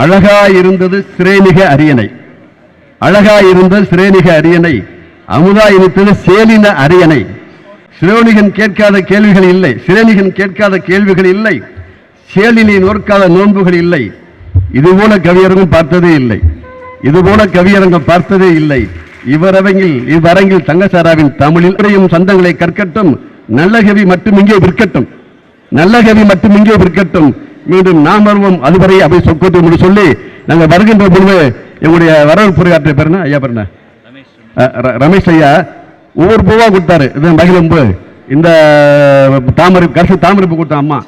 அழகா இருந்தது சிரேனிக அரியணை. அழகா இருந்த சிரேனிக அரியணை. அமுதா இனித்தது சேலின அரியணை. சிரோனிகன் கேட்காத கேள்விகள் இல்லை. சிரேனிகன் கேட்காத கேள்விகள் இல்லை. சேலினை நோற்காத நோன்புகள் இல்லை. இதுபோல கவியரங்கம் பார்த்ததே இல்லை. இதுபோல கவியரங்கம் பார்த்ததே இல்லை. இவரவங்கில் இவ்வரங்கில் தங்கசாராவின் தமிழில் உரையும் சந்தங்களை கற்கட்டும். நல்ல கவி மட்டும் இங்கே விற்கட்டும். நல்ல கவி மட்டும் இங்கே விற்கட்டும். மீண்டும் நாம் வருவோம். அதுவரை அப்படி சொற்கொத்து என்று சொல்லி நாங்கள் வருகின்ற பொழுது எங்களுடைய வரவேற்பு உரையாற்ற பேருனா ஐயா பேருனா ர- ரமேஷ் ஐயா. ஒவ்வொரு பூவா கொடுத்தாரு. இது மகிழம்பு இந்த தாமரை கடைசி தாமரை பூ கொடுத்தேன் அம்மா.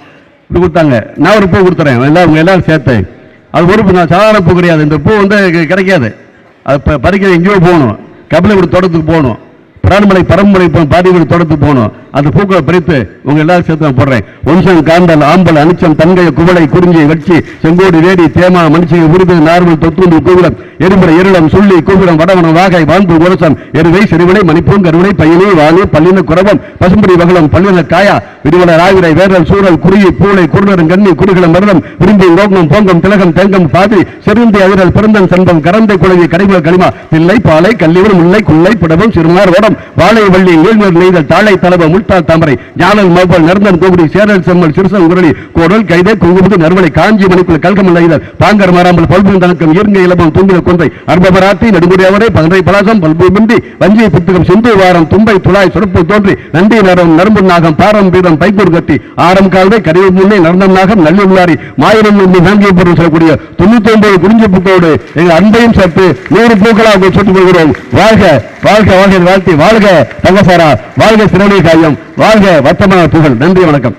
இப்படி கொடுத்தாங்க. நான் ஒரு பூ கொடுத்துறேன். எல்லாம் உங்க எல்லாரும் சேர்த்து. அது ஒரு நான் சாதாரண பூ கிடையாது. இந்த பூ வந்து கிடைக்காது. அது பறிக்க எங்கேயோ போகணும். கபிலகுடி தோட்டத்துக்கு போகணும். பிரான்மலை பரம்பரை பாதிகளை தொடர்ந்து போகணும். அந்த பூக்களை பறித்து உங்க எல்லாரும் சேர்த்து நான் போடுறேன். ஒன்சம் காந்தல் ஆம்பல் அனிச்சம் தங்கைய குவளை குறிஞ்சி வெட்சி செங்கோடு வேடி தேமா மனுஷங்க உரிமை நார்மல் தொத்துண்டு கூவிடம் எரிமலை இருளம் சுள்ளி கூவிடம் வடவனம் வாகை வான்பு உரசம் எருவை செருவிடை மணிப்பூன் கருவிடை பையனே வாணி பள்ளின குரவம் பசும்படி வகலம் பள்ளின காயா விரிவல ராவிரை வேரல் சூழல் குருகி பூளை குருநரும் கண்ணி குறுகிலம் மருதம் விரும்பி ரோகம் போங்கம் திலகம் தேங்கம் பாதி செருந்தி அதிரல் பிறந்தன் சந்தம் கரந்தை குழவி கடைமுக களிமா பிள்ளை பாலை கல்லிவன் முல்லை குள்ளை புடவம் சிறுமார் ஓடம் வாழை வள்ளி நீழ்நர் நெய்தல் தாழை தலவ முல்தால் தாமரை ஞானல் மௌபல் நர்ந்தன் கோபுரி சேரல் செம்மல் சிறுசன் உரளி கோடல் கைதே குங்குமுது நறுவலை காஞ்சி மணிக்குள் கல்கமல் நெய்தல் பாங்கர் மாறாமல் பல்பும் தனக்கம் இருங்க இலபம் தும்பின கொன்றை அர்பபராத்தி நடுமுடி அவரை பகரை பலாசம் பல்பு பிண்டி வஞ்சி புத்தகம் சிந்து வாரம் தும்பை துளாய் சுரப்பு தோன்றி நந்தி நரம் நரம்பு நாகம் பாரம் பீடம் பைக்கூர் கத்தி ஆரம் கால்வை கரிவு முன்னே நர்ந்தம் நாகம் நல்லுள்ளாரி மாயிரம் நம்பி நான்கிய பொருள் சொல்லக்கூடிய தொண்ணூத்தி ஒன்பது குறிஞ்சி பூக்களோடு எங்கள் அன்பையும் சேர்த்து நூறு பூக்களாக சுட்டுக் கொள்கிறோம். வாழ்க வாழ்க வாழ்க வாழ்த்தி வாழ்க தங்கசாரா வாழ்க சிறுவனை காயம் வாழ்க வர்த்தமான புகழ். நன்றி வணக்கம்.